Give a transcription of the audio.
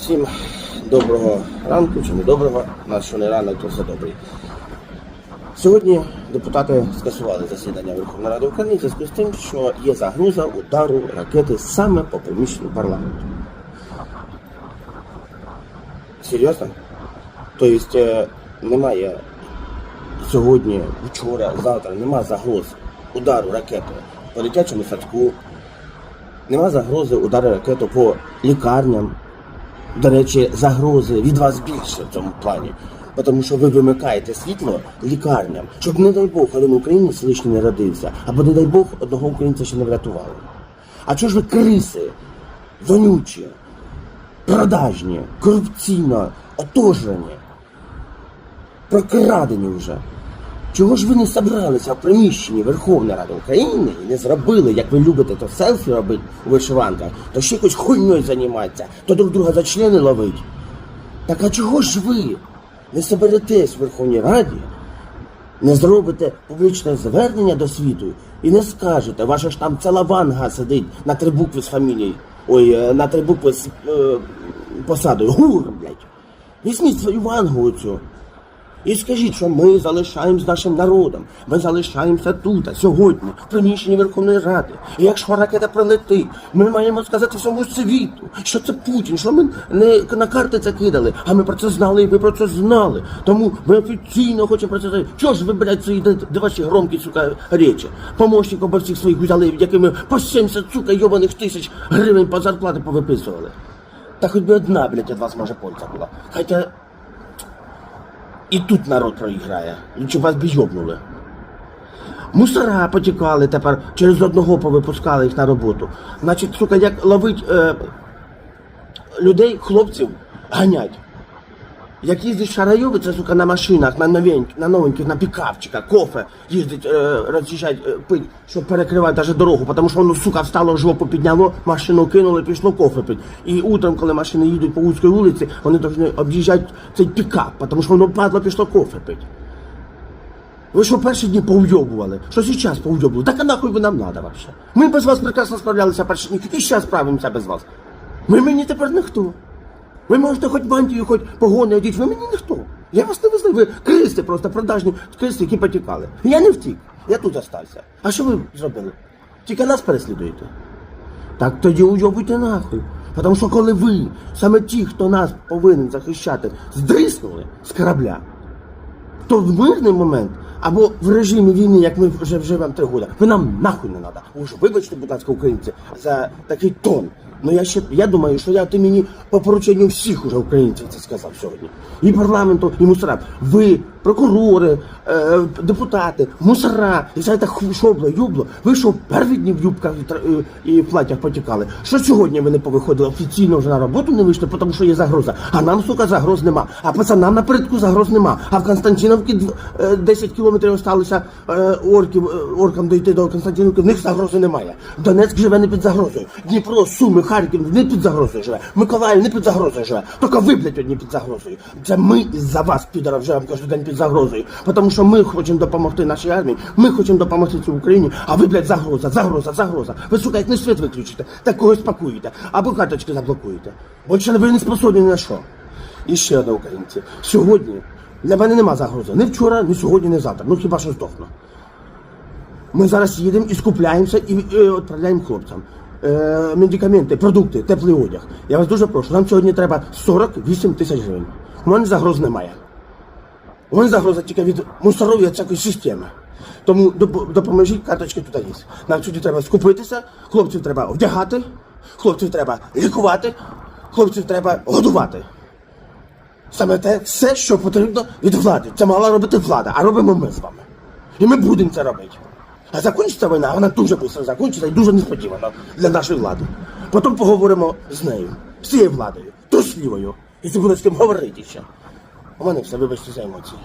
Всім доброго ранку чи не доброго, нас що не ранок, то все добрий. Сьогодні депутати скасували засідання Верховної Ради України в зв'язку з тим, що є загроза удару ракети саме по приміщенню парламенту. Серйозно? Тобто е, немає сьогодні, вчора, завтра нема загроз удару ракети по дитячому садку, нема загрози удару ракети по лікарням. До речі, загрози від вас більше в цьому плані. Тому що ви вимикаєте світло лікарням, щоб, не дай Бог, один українець лишній не родився, або, не дай Бог, одного українця ще не врятували. А чого ж ви криси, вонючі, продажні, корупційно отожрені, прокрадені вже? Чого ж ви не собралися в приміщенні Верховної Ради України і не зробили, як ви любите, то селфі робити у вишиванках, то ще якось хуйньою займатися, то друг друга за члени ловить? Так а чого ж ви не соберетесь в Верховній Раді, не зробите публічне звернення до світу і не скажете, ваша ж там ціла ванга сидить на три букви з фамілією, ой, е, на три букви з е, посадою. Гур, блядь. Візьміть свою вангу оцю. І скажіть, що ми залишаємось нашим народом. Ми залишаємося тут, сьогодні, в приміщенні Верховної Ради. І якщо ракета прилетить, ми маємо сказати всьому світу, що це Путін, що ми не на карти це кидали, а ми про це знали, і ви про це знали. Тому ми офіційно хочемо про це сказати. Чого ж ви, блядь, свої ваші громкі, сука, речі? Помощник обо всіх своїх взяли, якими по 70, сука, йобаних тисяч гривень по зарплати повиписували. Та хоч би одна, блядь, від вас може польза була. Хоча і тут народ проіграє. Чи вас б. Мусора потікали тепер, через одного повипускали їх на роботу. Значить, сука, як ловить е, людей, хлопців, ганять. Як їздить Шарайови, це сука на машинах, на новеньких, на новеньких, на пікапчиках, кофе їздить, е, роз'їжджать, е, пить, щоб перекривати навіть дорогу, тому що воно, сука, встало жопу підняло, машину кинули, пішло кофе пить. І утром, коли машини їдуть по вузькій вулиці, вони повинні об'їжджати цей пікап, тому що воно падло, пішло кофе пить. Ви що перші дні повйобували? Що зараз повйобували? Так а нахуй ви нам надо вообще? Ми без вас прекрасно справлялися перші дні, і зараз справимося без вас. Ви мені тепер ніхто. Ви можете хоч мантію, хоч погони одіть, ви мені ніхто. Я вас не визнаю, ви кристи просто продажні кристи, які потікали. Я не втік, я тут остався. А що ви зробили? Тільки нас переслідуєте. Так тоді уйобуйте нахуй. Тому що коли ви, саме ті, хто нас повинен захищати, здриснули з корабля, то в мирний момент або в режимі війни, як ми вже живемо три роки, ви нам нахуй не треба. Ви ж вибачте, будь ласка, українці, за такий тон. Ну я ще я думаю, що я ти мені по порученню всіх уже українців це сказав сьогодні. І парламенту, і мусора. Ви, прокурори, е, депутати, мусора, і знаєте, ху- шобло, юбло. Ви що перші дні в юбках і, в платях потікали? Що сьогодні ви не повиходили офіційно вже на роботу не вийшли, тому що є загроза. А нам, сука, загроз нема. А пацанам напередку загроз нема. А в Константиновці дв- е, 10 кілометрів осталося е, орків, е, оркам дійти до Константиновки, в них загрози немає. Донецьк живе не під загрозою. Дніпро, Суми, Харків не під загрозою живе. Миколаїв не під загрозою живе. Тільки ви, блядь, одні під загрозою. Це ми за вас, підарів, живемо кожен день під загрозою. Тому що ми хочемо допомогти нашій армії, ми хочемо допомогти цій Україні, а ви, блядь, загроза, загроза, загроза. Ви, сука, як не світ виключите, так когось пакуєте, або карточки заблокуєте. Більше ви не способні на що. І ще одне українці. Сьогодні для мене нема загрози. Ні вчора, ні сьогодні, ні завтра. Ну хіба що здохну. Ми зараз їдемо і скупляємося і відправляємо хлопцям. Е, медикаменти, продукти, теплий одяг. Я вас дуже прошу, нам сьогодні треба 48 тисяч гривень. У мене загроз немає. У мене загроза тільки від мусорової всякої системи. Тому доп- допоможіть, карточки тут є. Нам сьогодні треба скупитися, хлопців треба вдягати, хлопців треба лікувати, хлопців треба годувати. Саме те все, що потрібно від влади. Це мала робити влада, а робимо ми з вами. І ми будемо це робити. А закінчиться війна, вона дуже швидко закінчиться і дуже несподівано для нашої влади. Потім поговоримо з нею, з цією владою, трусливою, це буде з ким говорити ще. У мене все, вибачте за емоції.